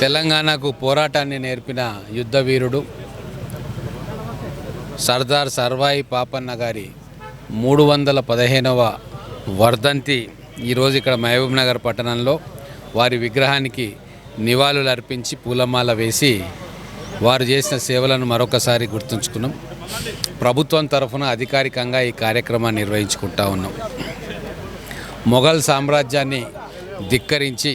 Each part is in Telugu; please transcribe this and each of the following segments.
తెలంగాణకు పోరాటాన్ని నేర్పిన యుద్ధ వీరుడు సర్దార్ సర్వాయి పాపన్న గారి మూడు వందల పదిహేనవ వర్ధంతి ఈరోజు ఇక్కడ మహబూబ్ నగర్ పట్టణంలో వారి విగ్రహానికి నివాళులు అర్పించి పూలమాల వేసి వారు చేసిన సేవలను మరొకసారి గుర్తుంచుకున్నాం. ప్రభుత్వం తరఫున అధికారికంగా ఈ కార్యక్రమాన్ని నిర్వహించుకుంటా ఉన్నాం. మొఘల్ సామ్రాజ్యాన్ని ధిక్కరించి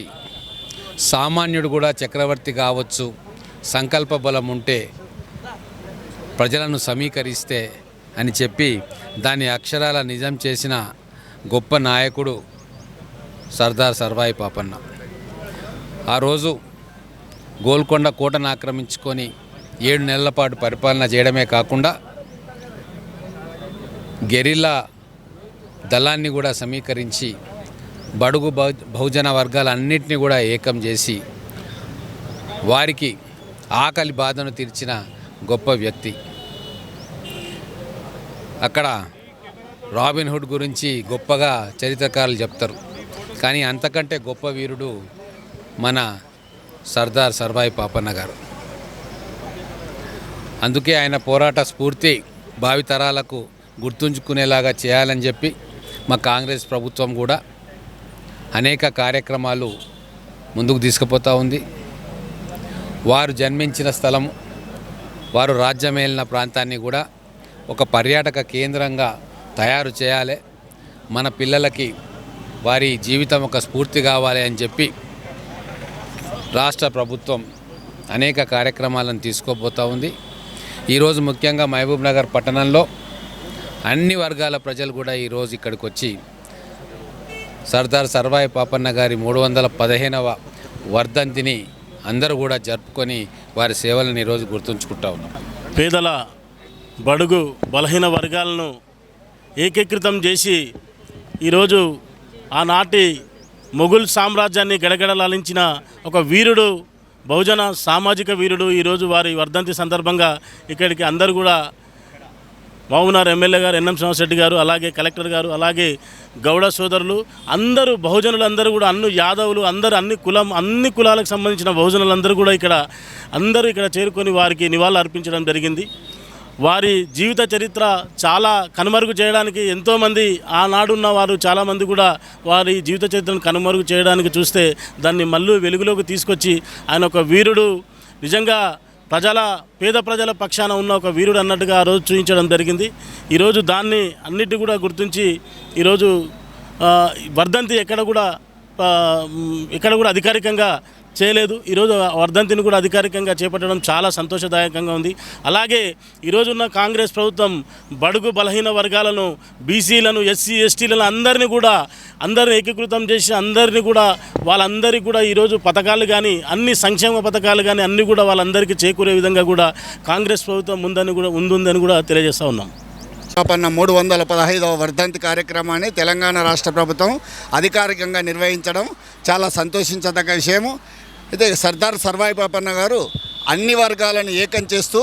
సామాన్యుడు కూడా చక్రవర్తి కావచ్చు సంకల్ప బలం ఉంటే ప్రజలను సమీకరిస్తే అని చెప్పి దాని అక్షరాల నిజం చేసిన గొప్ప నాయకుడు సర్దార్ సర్వాయి పాపన్న. ఆ రోజు గోల్కొండ కోటను ఆక్రమించుకొని ఏడు నెలల పాటు పరిపాలన చేయడమే కాకుండా గెరిల్లా దళాన్ని కూడా సమీకరించి బడుగు బహుజన వర్గాలన్నింటినీ కూడా ఏకం చేసి వారికి ఆకలి బాధను తీర్చిన గొప్ప వ్యక్తి. అక్కడ రాబిన్హుడ్ గురించి గొప్పగా చరిత్రకారులు చెప్తారు. కానీ అంతకంటే గొప్ప వీరుడు మన సర్దార్ సర్వాయి పాపన్న గారు. అందుకే ఆయన పోరాట స్ఫూర్తి భావితరాలకు గుర్తుంచుకునేలాగా చేయాలని చెప్పి మా కాంగ్రెస్ ప్రభుత్వం కూడా అనేక కార్యక్రమాలు ముందుకు తీసుకుపోతూ ఉంది. వారు జన్మించిన స్థలం వారు రాజ్యమేలిన ప్రాంతాన్ని కూడా ఒక పర్యాటక కేంద్రంగా తయారు చేయాలి. మన పిల్లలకి వారి జీవితం ఒక స్ఫూర్తి కావాలి అని చెప్పి రాష్ట్ర ప్రభుత్వం అనేక కార్యక్రమాలను తీసుకోబోతూ ఉంది. ఈరోజు ముఖ్యంగా మహబూబ్ నగర్ పట్టణంలో అన్ని వర్గాల ప్రజలు కూడా ఈరోజు ఇక్కడికి వచ్చి సర్దార్ సర్వాయి పాపన్న గారి మూడు వందల పదిహేనవ వర్ధంతిని అందరూ కూడా జరుపుకొని వారి సేవలను ఈరోజు గుర్తుంచుకుంటా ఉన్నాం. పేదల బడుగు బలహీన వర్గాలను ఏకీకృతం చేసి ఈరోజు ఆనాటి మొఘల్ సామ్రాజ్యాన్ని గడగడలాలించిన ఒక వీరుడు బహుజన సామాజిక వీరుడు ఈరోజు వారి వర్ధంతి సందర్భంగా ఇక్కడికి అందరూ కూడా మహబూబ్నగర్ ఎమ్మెల్యే గారు ఎన్ఎం సోమశెట్టి గారు అలాగే కలెక్టర్ గారు అలాగే గౌడ సోదరులు అందరూ బహుజనులు అందరూ కూడా అన్ని యాదవులు అందరూ అన్ని కులం అన్ని కులాలకు సంబంధించిన బహుజనులందరూ కూడా ఇక్కడ అందరూ ఇక్కడ చేరుకొని వారికి నివాళులు అర్పించడం జరిగింది. వారి జీవిత చరిత్ర చాలా కనుమరుగు చేయడానికి ఎంతోమంది ఆనాడున్న వారు చాలామంది కూడా వారి జీవిత చరిత్రను కనుమరుగు చేయడానికి చూస్తే దాన్ని మళ్ళీ వెలుగులోకి తీసుకొచ్చి ఆయన ఒక వీరుడు. నిజంగా ప్రజల పేద ప్రజల పక్షాన ఉన్న ఒక వీరుడు అన్నట్టుగా ఆ రోజు చూపించడం జరిగింది. ఈరోజు దాన్ని అన్నిటి కూడా గుర్తించి ఈరోజు వర్ధంతి ఎక్కడ కూడా ఎక్కడ కూడా అధికారికంగా చేయలేదు. ఈరోజు వర్ధంతిని కూడా అధికారికంగా చేపట్టడం చాలా సంతోషదాయకంగా ఉంది. అలాగే ఈరోజున్న కాంగ్రెస్ ప్రభుత్వం బడుగు బలహీన వర్గాలను బీసీలను ఎస్సీ ఎస్టీలను అందరినీ కూడా అందరిని ఏకీకృతం చేసి అందరినీ కూడా వాళ్ళందరికీ కూడా ఈరోజు పథకాలు కానీ అన్ని సంక్షేమ పథకాలు కానీ అన్నీ కూడా వాళ్ళందరికీ చేకూరే విధంగా కూడా కాంగ్రెస్ ప్రభుత్వం ముందని కూడా ఉందని కూడా తెలియజేస్తూ ఉన్నాం. పాపన్న మూడు వందల పదహైదవ వర్ధంతి కార్యక్రమాన్ని తెలంగాణ రాష్ట్ర ప్రభుత్వం అధికారికంగా నిర్వహించడం చాలా సంతోషించదగ్గ విషయము. అయితే సర్దార్ సర్వాయి పాపన్న గారు అన్ని వర్గాలను ఏకం చేస్తూ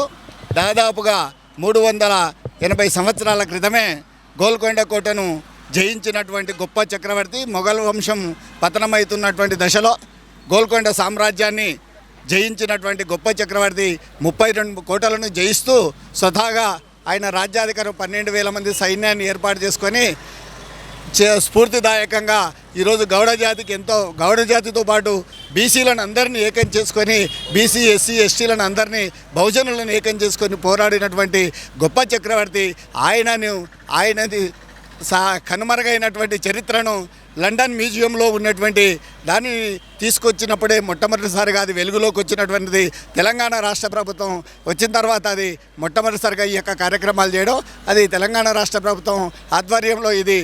దాదాపుగా మూడు వందల ఎనభై సంవత్సరాల క్రితమే గోల్కొండ కోటను జయించినటువంటి గొప్ప చక్రవర్తి మొఘల్ వంశం పతనమవుతున్నటువంటి దశలో గోల్కొండ సామ్రాజ్యాన్ని జయించినటువంటి గొప్ప చక్రవర్తి ముప్పై రెండు కోటలను జయిస్తూ స్వతహాగా ఆయన రాజ్యాధికారం పన్నెండు వేల మంది సైన్యాన్ని ఏర్పాటు చేసుకొని చే- స్ఫూర్తిదాయకంగా ఈరోజు గౌడ జాతికి ఎంతో గౌడ జాతితో పాటు బీసీలను అందరినీ ఏకం చేసుకొని బీసీ ఎస్సీ ఎస్టీలను అందరినీ బహుజనులను ఏకం చేసుకొని పోరాడినటువంటి గొప్ప చక్రవర్తి ఆయనను ఆయనది సా కనుమరుగైనటువంటి చరిత్రను లండన్ మ్యూజియంలో ఉన్నటువంటి దాన్ని తీసుకొచ్చినప్పుడే మొట్టమొదటిసారిగా అది వెలుగులోకి వచ్చినటువంటిది తెలంగాణ రాష్ట్ర ప్రభుత్వం వచ్చిన తర్వాత అది మొట్టమొదటిసారిగా ఈ యొక్క కార్యక్రమాలు చేయడం. అది తెలంగాణ రాష్ట్ర ప్రభుత్వం ఆధ్వర్యంలో ఇది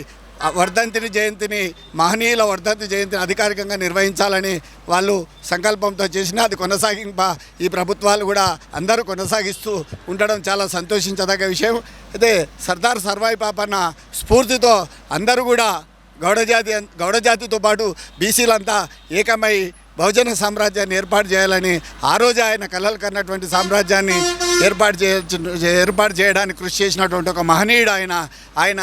వర్ధంతిని జయంతిని మహనీయుల వర్ధంతి జయంతిని అధికారికంగా నిర్వహించాలని వాళ్ళు సంకల్పంతో చేసిన అది కొనసాగింప ఈ ప్రభుత్వాలు కూడా అందరూ కొనసాగిస్తూ ఉండడం చాలా సంతోషించదగ్గ విషయం. అయితే సర్దార్ సర్వాయి పాపన్న స్ఫూర్తితో అందరూ కూడా గౌడజాతి గౌడజాతితో పాటు బీసీలంతా ఏకమై బహుజన సామ్రాజ్యాన్ని ఏర్పాటు చేయాలని ఆ రోజు ఆయన కలలు కన్నటువంటి సామ్రాజ్యాన్ని ఏర్పాటు చేయ ఏర్పాటు చేయడానికి కృషి చేసినటువంటి ఒక మహనీయుడు ఆయన. ఆయన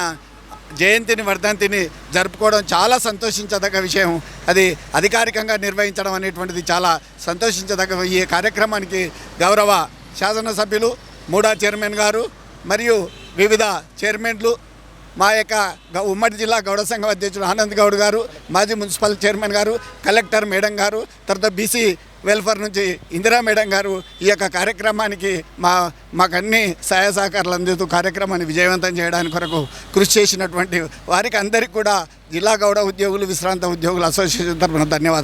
జయంతిని వర్ధంతిని జరుపుకోవడం చాలా సంతోషించదగ్గ విషయం. అది అధికారికంగా నిర్వహించడం అనేటువంటిది చాలా సంతోషించదగ్గ ఈ కార్యక్రమానికి గౌరవ శాసనసభ్యులు మూడా చైర్మన్ గారు మరియు వివిధ చైర్మన్లు మా యొక్క ఉమ్మడి జిల్లా గౌడ సంఘం అధ్యక్షుడు ఆనంద్ గౌడ్ గారు మాజీ మున్సిపల్ చైర్మన్ గారు కలెక్టర్ మేడం గారు తర్వాత బీసీ వెల్ఫేర్ నుంచి ఇందిరా మేడం గారు ఈ యొక్క కార్యక్రమానికి మా మాకు అన్ని సహాయ సహకారాలు అందిస్తూ కార్యక్రమాన్ని విజయవంతం చేయడానికి కొరకు కృషి చేసినటువంటి వారికి అందరికీ కూడా జిల్లా గౌడ ఉద్యోగులు విశ్రాంత ఉద్యోగుల అసోసియేషన్ తరఫున ధన్యవాదాలు.